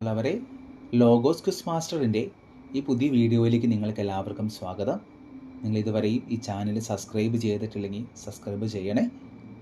ഉള്ളവരെ logos quiz മാസ്റ്ററിന്റെ ഈ പുതിയ വീഡിയോയിലേക്ക് നിങ്ങൾക്ക് എല്ലാവർക്കും സ്വാഗതം. നിങ്ങൾ ഇതുവരെയും ഈ ചാനൽ സബ്സ്ക്രൈബ് ചെയ്തിട്ടില്ലെങ്കിൽ സബ്സ്ക്രൈബ് ചെയ്യണേ.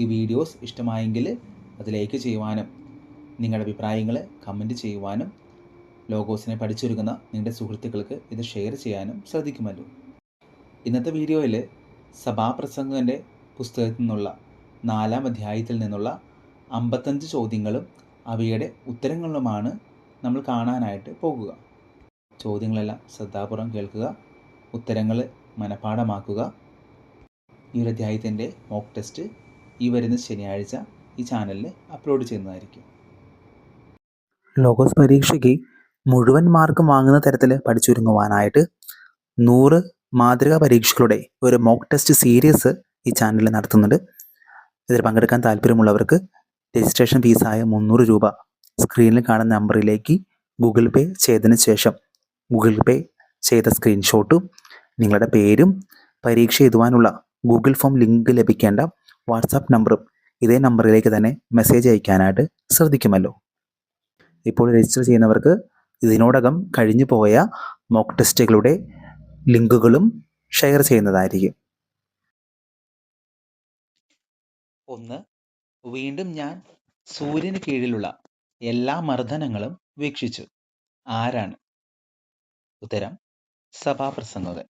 ഈ വീഡിയോസ് ഇഷ്ടമായെങ്കിൽ അത് ലൈക്ക് ചെയ്യുവാനും നിങ്ങളുടെ അഭിപ്രായങ്ങൾ കമന്റ് ചെയ്യുവാനും ലോഗോസിനെ പഠിച്ചൊരുക്കുന്ന നിങ്ങളുടെ സുഹൃത്തുക്കൾക്ക് ഇത് ഷെയർ ചെയ്യാനും ശ്രദ്ധിക്കുമല്ലോ. ഇന്നത്തെ വീഡിയോയിൽ സഭാപ്രസംഗന്റെ പുസ്തകത്തിൽ നിന്നുള്ള നാലാം അധ്യായത്തിൽ നിന്നുള്ള അമ്പത്തഞ്ച് ചോദ്യങ്ങളും അവയുടെ ഉത്തരങ്ങളുമാണ് നമ്മൾ കാണാനായിട്ട് പോകുക. ചോദ്യങ്ങളെല്ലാം ശ്രദ്ധാപൂർവം കേൾക്കുക. ഉത്തരങ്ങൾ മനഃപ്പാഠമാക്കുക. ഈ ഒരു അധ്യായത്തിന്റെ മോക്ക് ടെസ്റ്റ് ഈ വരുന്ന ശനിയാഴ്ച ഈ ചാനലിൽ അപ്ലോഡ് ചെയ്യുന്നതായിരിക്കും. ലോഗോസ് പരീക്ഷയ്ക്ക് മുഴുവൻ മാർക്കും വാങ്ങുന്ന തരത്തിൽ പഠിച്ചൊരുങ്ങുവാനായിട്ട് നൂറ് മാതൃകാ പരീക്ഷകളുടെ ഒരു മോക്ക് ടെസ്റ്റ് സീരീസ് ഈ ചാനലിൽ നടത്തുന്നുണ്ട്. ഇതിൽ പങ്കെടുക്കാൻ താല്പര്യമുള്ളവർക്ക് രജിസ്ട്രേഷൻ ഫീസായ മുന്നൂറ് രൂപ സ്ക്രീനിൽ കാണുന്ന നമ്പറിലേക്ക് ഗൂഗിൾ പേ ചെയ്തതിന് ശേഷം ഗൂഗിൾ പേ ചെയ്ത സ്ക്രീൻഷോട്ടും നിങ്ങളുടെ പേരും പരീക്ഷ എഴുതുവാനുള്ള ഗൂഗിൾ ഫോം ലിങ്ക് ലഭിക്കേണ്ട വാട്സാപ്പ് നമ്പറും ഇതേ നമ്പറിലേക്ക് തന്നെ മെസ്സേജ് അയക്കാനായിട്ട് ശ്രദ്ധിക്കുമല്ലോ. ഇപ്പോൾ രജിസ്റ്റർ ചെയ്യുന്നവർക്ക് ഇതിനോടകം കഴിഞ്ഞു പോയ മോക്ക് ടെസ്റ്റുകളുടെ ലിങ്കുകളും ഷെയർ ചെയ്യുന്നതായിരിക്കും. ഒന്ന് വീണ്ടും ഞാൻ സൂര്യന് കീഴിലുള്ള എല്ലാ മർദ്ദനങ്ങളും വീക്ഷിച്ചു. ആരാണ്? ഉത്തരം സഭാപ്രസംഗകൻ.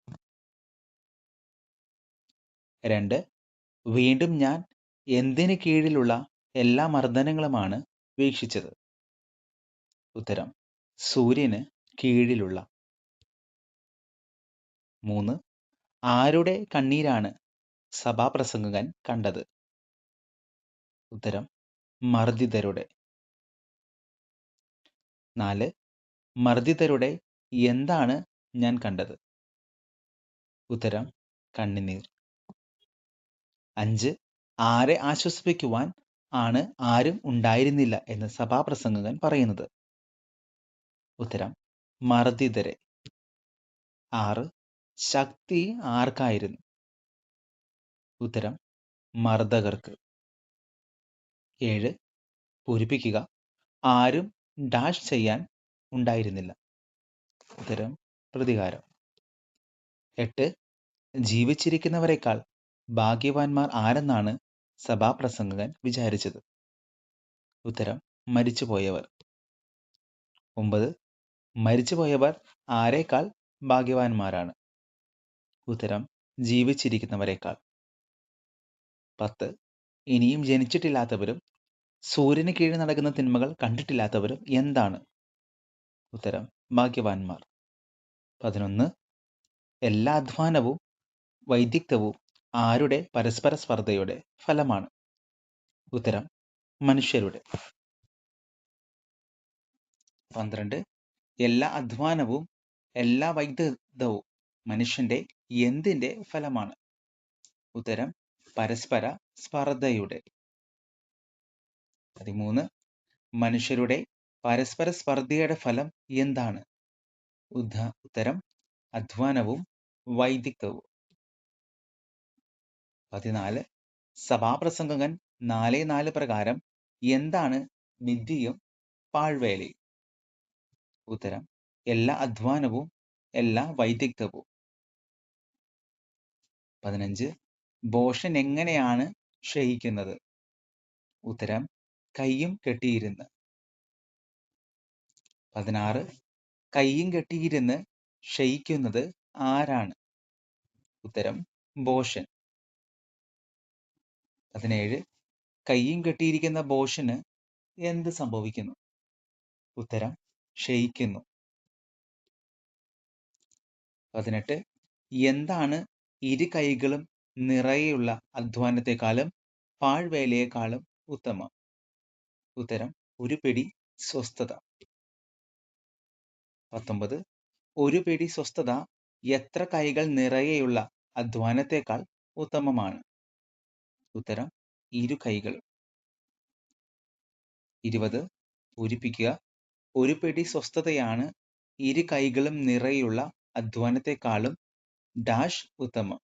രണ്ട് വീണ്ടും ഞാൻ എന്തിന് കീഴിലുള്ള എല്ലാ മർദ്ദനങ്ങളുമാണ് വീക്ഷിച്ചത്? ഉത്തരം സൂര്യന് കീഴിലുള്ള. മൂന്ന് ആരുടെ കണ്ണീരാണ് സഭാപ്രസംഗകൻ കണ്ടത്? ഉത്തരം മർദ്ദിതരുടെ. നാല് മർദ്ദിതരുടെ എന്താണ് ഞാൻ കണ്ടത്? ഉത്തരം കണ്ണുനീർ. അഞ്ച് ആരെ ആശ്വസിപ്പിക്കുവാൻ ആണ് ആരും ഉണ്ടായിരുന്നില്ല എന്ന് സഭാപ്രസംഗകൻ പറയുന്നത്? ഉത്തരം മർദ്ദിതരെ. ആറ് ശക്തി ആർക്കായിരുന്നു? ഉത്തരം മർദ്ദകർക്ക്. ഏഴ് പൂരിപ്പിക്കുക ആരും ഡാഷ് ചെയ്യാൻ ഉണ്ടായിരുന്നില്ല. ഉത്തരം പ്രതികാരം. എട്ട്. ജീവിച്ചിരിക്കുന്നവരെക്കാൾ ഭാഗ്യവാന്മാർ ആരെന്നാണ് സഭാപ്രസംഗകൻ വിചാരിച്ചത്? ഉത്തരം മരിച്ചുപോയവർ. ഒമ്പത്. മരിച്ചുപോയവർ ആരേക്കാൾ ഭാഗ്യവാന്മാരാണ്? ഉത്തരം ജീവിച്ചിരിക്കുന്നവരെക്കാൾ. പത്ത്. ഇനിയും ജനിച്ചിട്ടില്ലാത്തവരും സൂര്യന് കീഴിൽ നടക്കുന്ന തിന്മകൾ കണ്ടിട്ടില്ലാത്തവരും എന്താണ്? ഉത്തരം ഭാഗ്യവാന്മാർ. പതിനൊന്ന് എല്ലാ അധ്വാനവും വൈദിക്തവും ആരുടെ? പരസ്പര സ്പർദ്ധയുടെ ഫലമാണ്. ഉത്തരം മനുഷ്യരുടെ. പന്ത്രണ്ട് എല്ലാ അധ്വാനവും എല്ലാ വൈദഗ്ധവും മനുഷ്യന്റെ എന്തിന്റെ ഫലമാണ്? ഉത്തരം പരസ്പര സ്പർദ്ധയുടെ. പതിമൂന്ന്. മനുഷ്യരുടെ പരസ്പര സ്പർദ്ധയുടെ ഫലം എന്താണ്? ഉദ്ധ ഉത്തരം അധ്വാനവും വൈദികവും. പതിനാല്. സഭാപ്രസംഗകൻ നാല് നാല് പ്രകാരം എന്താണ് മിഥ്യയും പാഴ്വേലയും? ഉത്തരം എല്ലാ അധ്വാനവും എല്ലാ വൈദികവും. പതിനഞ്ച്. ബോഷൻ എങ്ങനെയാണ് ക്ഷയിക്കുന്നത്? ഉത്തരം കയ്യും കെട്ടിയിരുന്ന്. പതിനാറ്. കയ്യും കെട്ടിയിരുന്ന് ക്ഷയിക്കുന്നത് ആരാണ്? ഉത്തരം ബോഷൻ. പതിനേഴ്. കയ്യും കെട്ടിയിരിക്കുന്ന ബോഷന് എന്ത് സംഭവിക്കുന്നു? ഉത്തരം ക്ഷയിക്കുന്നു. പതിനെട്ട്. എന്താണ് ഇരു കൈകളും നിറയെയുള്ള അധ്വാനത്തെക്കാളും പാഴ്വേലയെക്കാളും ഉത്തമം? ഉത്തരം ഒരു പിടി സ്വസ്ഥത. പത്തൊമ്പത്. ഒരു പിടി സ്വസ്ഥത എത്ര കൈകൾ നിറയെയുള്ള അധ്വാനത്തെക്കാൾ ഉത്തമമാണ്? ഉത്തരം ഇരു കൈകൾ. ഇരുപത്. പൂരിപ്പിക്കുക. ഒരു പിടി സ്വസ്ഥതയാണ് ഇരു കൈകളും നിറയുള്ള അധ്വാനത്തെക്കാളും ഡാഷ് ഉത്തമം.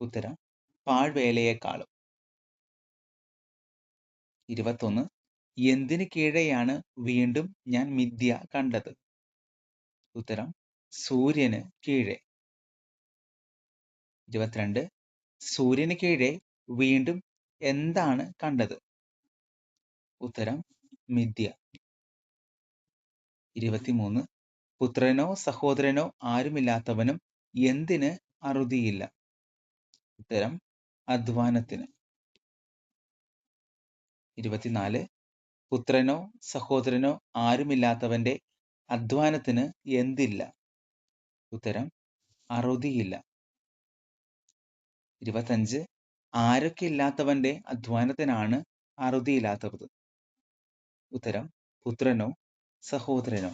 ഉത്തരം പാഴ്വേലയെക്കാളും. ഇരുപത്തൊന്ന്. എന്തിന് കീഴെയാണ് വീണ്ടും ഞാൻ മിഥ്യ കണ്ടത്? ഉത്തരം സൂര്യന് കീഴെ. ഇരുപത്തിരണ്ട്. സൂര്യന് കീഴെ വീണ്ടും എന്താണ് കണ്ടത്? ഉത്തരം മിഥ്യ. ഇരുപത്തിമൂന്ന്. പുത്രനോ സഹോദരനോ ആരുമില്ലാത്തവനും എന്തിന് അറുതിയില്ല? ഉത്തരം അധ്വാനത്തിന്. ഇരുപത്തിനാല്. പുത്രനോ സഹോദരനോ ആരുമില്ലാത്തവന്റെ അധ്വാനത്തിന് എന്തില്ല? ഉത്തരം അറുതിയില്ല. ഇരുപത്തഞ്ച്. ആരൊക്കെ ഇല്ലാത്തവന്റെ അധ്വാനത്തിനാണ് അറുതിയില്ലാത്തത്? ഉത്തരം പുത്രനോ സഹോദരനോ.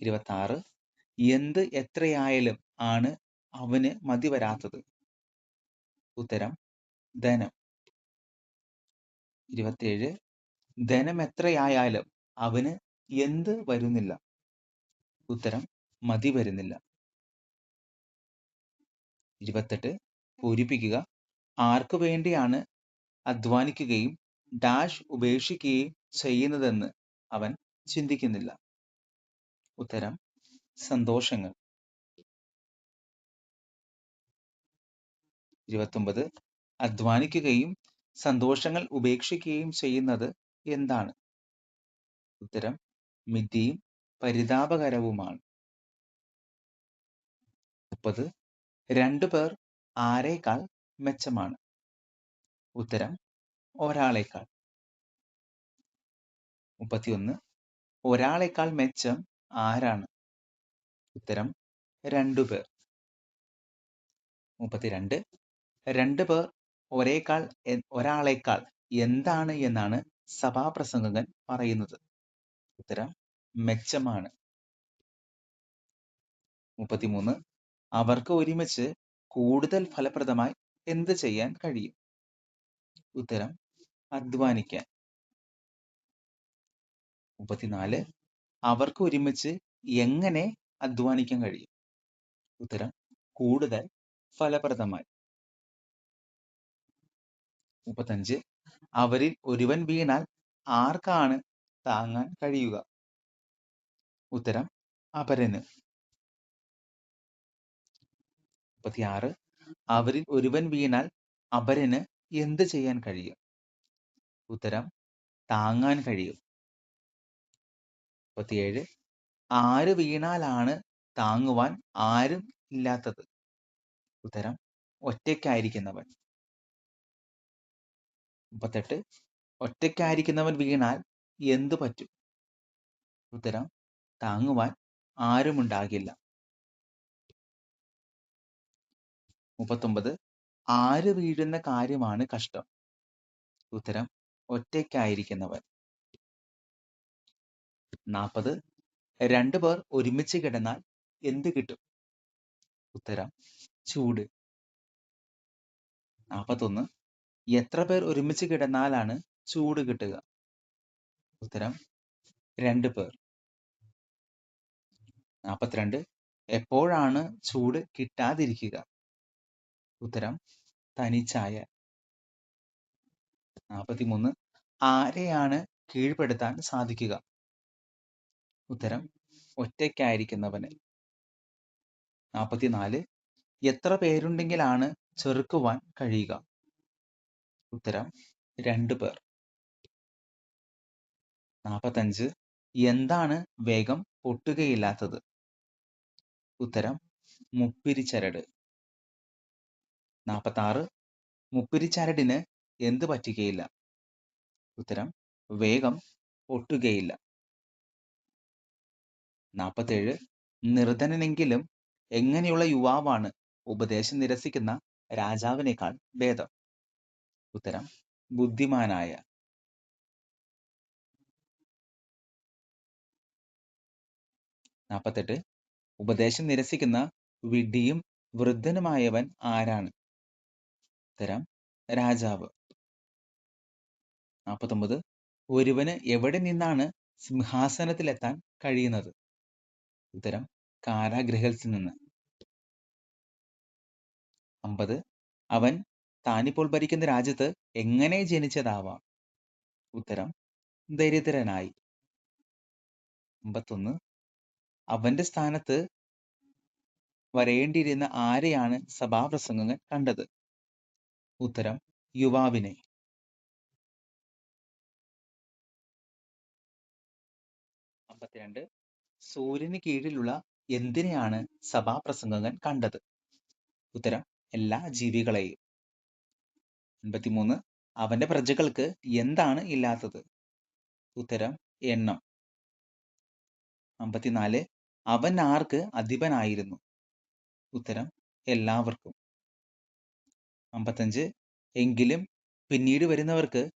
ഇരുപത്തി ആറ് എന്ത് എത്രയായാലും ആണ് അവന് മതി വരാത്തത് ഉത്തരം ധനം. ഇരുപത്തിയേഴ് ധനം എത്രയായാലും അവന് എന്ത് വരുന്നില്ല. ഉത്തരം മതി വരുന്നില്ല. ഇരുപത്തെട്ട് പൂരിപ്പിക്കുക. ആർക്കു വേണ്ടിയാണ് അധ്വാനിക്കുകയും ഡാഷ് ഉപേക്ഷിക്കുകയും ചെയ്യുന്നതെന്ന് അവൻ ചിന്തിക്കുന്നില്ല. ഉത്തരം സന്തോഷങ്ങൾ. ഇരുപത്തൊമ്പത് അധ്വാനിക്കുകയും സന്തോഷങ്ങൾ ഉപേക്ഷിക്കുകയും ചെയ്യുന്നത് എന്താണ്? ഉത്തരം മിഥിയും പരിതാപകരവുമാണ്. മുപ്പത് രണ്ടു പേർ ആരേക്കാൾ മെച്ചമാണ്? ഉത്തരം ഒരാളേക്കാൾ. മുപ്പത്തിയൊന്ന് ഒരാളേക്കാൾ മെച്ചം ആരാണ്? ഉത്തരം രണ്ടു പേർ. മുപ്പത്തിരണ്ട് രണ്ടു പേർ ഒരേക്കാൾ ഒരാളേക്കാൾ എന്താണ് എന്നാണ് സഭാപ്രസംഗകൻ പറയുന്നത്. ഉത്തരം മെച്ചമാണ്. മുപ്പത്തിമൂന്ന്. അവർക്ക് ഒരുമിച്ച് കൂടുതൽ ഫലപ്രദമായി എന്ത് ചെയ്യാൻ കഴിയും? ഉത്തരം അധ്വാനിക്കാൻ. മുപ്പത്തിനാല്. അവർക്ക് ഒരുമിച്ച് എങ്ങനെ അധ്വാനിക്കാൻ കഴിയും? ഉത്തരം കൂടുതൽ ഫലപ്രദമായി. മുപ്പത്തഞ്ച്. അവരിൽ ഒരുവൻ വീണാൽ ആർക്കാണ് താങ്ങാൻ കഴിയുക? ഉത്തരം അപരന്. മുപ്പത്തിയാറ്. അവരിൽ ഒരുവൻ വീണാൽ അപരന് എന്ത് ചെയ്യാൻ കഴിയും? ഉത്തരം താങ്ങാൻ കഴിയും. മുപ്പത്തിയേഴ്. ആര് വീണാലാണ് താങ്ങുവാൻ ആരും ഇല്ലാത്തത്? ഉത്തരം ഒറ്റയ്ക്കായിരിക്കുന്നവൻ. മുപ്പത്തെട്ട്. ഒറ്റയ്ക്കായിരിക്കുന്നവൻ വീണാൽ എന്തു പറ്റും? ഉത്തരം താങ്ങുവാൻ ആരുമുണ്ടാകില്ല. മുപ്പത്തൊമ്പത്. ആര് വീഴുന്ന കാര്യമാണ് കഷ്ടം? ഉത്തരം ഒറ്റയ്ക്കായിരിക്കുന്നവൻ. നാൽപ്പത്. രണ്ടു പേർ ഒരുമിച്ച് കിടന്നാൽ എന്ത് കിട്ടും? ഉത്തരം ചൂട്. നാൽപ്പത്തൊന്ന്. എത്ര പേർ ഒരുമിച്ച് കിടന്നാലാണ് ചൂട് കിട്ടുക? ഉത്തരം രണ്ട് പേർ. നാൽപ്പത്തിരണ്ട് എപ്പോഴാണ് ചൂട് കിട്ടാതിരിക്കുക? ഉത്തരം തനിച്ചായ നാൽപ്പത്തിമൂന്ന് ആരെയാണ് കീഴ്പ്പെടുത്താൻ സാധിക്കുക? ഉത്തരം ഒറ്റയ്ക്കായിരിക്കുന്നവന്. നാൽപ്പത്തിനാല് എത്ര പേരുണ്ടെങ്കിലാണ് ചെറുക്കുവാൻ കഴിയുക? ഉത്തരം രണ്ടു പേർ. നാൽപ്പത്തഞ്ച് എന്താണ് വേഗം പൊട്ടുകയില്ലാത്തത്? ഉത്തരം മുപ്പിരിച്ചരട്. നാൽപ്പത്താറ് മുപ്പിരിച്ചരടിന് എന്ത് പറ്റുകയില്ല? ഉത്തരം വേഗം പൊട്ടുകയില്ല. നാൽപ്പത്തേഴ് നിർധനനെങ്കിലും എങ്ങനെയുള്ള യുവാവാണ് ഉപദേശം നിരസിക്കുന്ന രാജാവിനേക്കാൾ ഭേദം? ഉത്തരം ബുദ്ധിമാനായ നാൽപ്പത്തെട്ട് ഉപദേശം നിരസിക്കുന്ന വിഡ്ഢിയും വൃദ്ധനുമായവൻ ആരാണ്? ഉത്തരം രാജാവ്. നാൽപ്പത്തൊമ്പത് ഒരുവന് എവിടെ നിന്നാണ് സിംഹാസനത്തിലെത്താൻ കഴിയുന്നത്? ഉത്തരം കാരാഗ്രഹത്തിൽ നിന്ന്. അമ്പത്. അവൻ താനിപ്പോൾ ഭരിക്കുന്ന രാജ്യത്ത് എങ്ങനെ ജനിച്ചതാവാം? ഉത്തരം ദരിദ്രനായി. അമ്പത്തൊന്ന്. അവന്റെ സ്ഥാനത്ത് വരേണ്ടിയിരുന്ന ആരെയാണ് സഭാപ്രസംഗങ്ങൾ കണ്ടത്? ഉത്തരം യുവാവിനെ. അമ്പത്തിരണ്ട്. സൂര്യന് കീഴിലുള്ള എന്തിനെയാണ് സഭാപ്രസംഗകൻ കണ്ടത്? ഉത്തരം എല്ലാ ജീവികളെയും. അൻപത്തിമൂന്ന് അവന്റെ പ്രജകൾക്ക് എന്താണ് ഇല്ലാത്തത്? ഉത്തരം എണ്ണം. അമ്പത്തിനാല്. അവൻ ആർക്ക് അധിപനായിരുന്നു? ഉത്തരം എല്ലാവർക്കും. അമ്പത്തഞ്ച്. എങ്കിലും പിന്നീട് വരുന്നവർക്ക്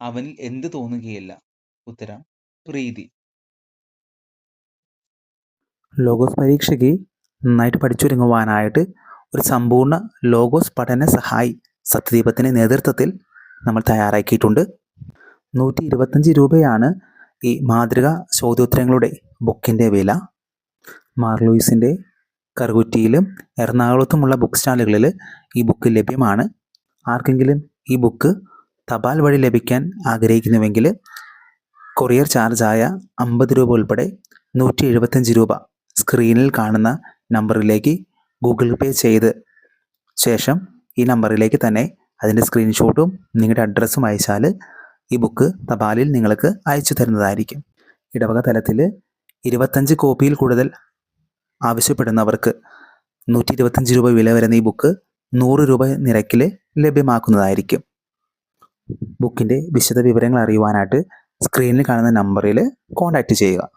അവനിൽ എന്ത് തോന്നുകയില്ല? ഉത്തരം പ്രീതി. ലോഗോസ് പരീക്ഷയ്ക്ക് നന്നായിട്ട് പഠിച്ചൊരുങ്ങുവാനായിട്ട് ഒരു സമ്പൂർണ ലോഗോസ് പഠന സഹായി സത്യദീപത്തിന്റെ നേതൃത്വത്തിൽ നമ്മൾ തയ്യാറാക്കിയിട്ടുണ്ട്. നൂറ്റി ഇരുപത്തഞ്ച് രൂപയാണ് ഈ മാതൃക ചോദ്യോത്തരങ്ങളുടെ ബുക്കിന്റെ വില. മാർലൂയിസിന്റെ കറുകുറ്റിയിലും എറണാകുളത്തുമുള്ള ബുക്ക് സ്റ്റാളുകളിൽ ഈ ബുക്ക് ലഭ്യമാണ്. ആർക്കെങ്കിലും ഈ ബുക്ക് തപാൽ വഴി ലഭിക്കാൻ ആഗ്രഹിക്കുന്നുവെങ്കിൽ കൊറിയർ ചാർജായ അമ്പത് രൂപ ഉൾപ്പെടെ നൂറ്റി എഴുപത്തഞ്ച് രൂപ സ്ക്രീനിൽ കാണുന്ന നമ്പറിലേക്ക് ഗൂഗിൾ പേ ചെയ്ത് ശേഷം ഈ നമ്പറിലേക്ക് തന്നെ അതിന്റെ സ്ക്രീൻഷോട്ടും നിങ്ങളുടെ അഡ്രസ്സും അയച്ചാൽ ഈ ബുക്ക് തപാലിൽ നിങ്ങൾക്ക് അയച്ചു തരുന്നതായിരിക്കും. ഇടവക തലത്തിൽ ഇരുപത്തഞ്ച് കോപ്പിയിൽ കൂടുതൽ ആവശ്യപ്പെടുന്നവർക്ക് നൂറ്റി ഇരുപത്തഞ്ച് രൂപ വില വരുന്ന ഈ ബുക്ക് നൂറ് രൂപ നിരക്കിൽ ലഭ്യമാക്കുന്നതായിരിക്കും. ബുക്കിന്റെ വിശദ വിവരങ്ങൾ അറിയുവാനായിട്ട് സ്ക്രീനിൽ കാണുന്ന നമ്പറിൽ കോൺടാക്റ്റ് ചെയ്യുക.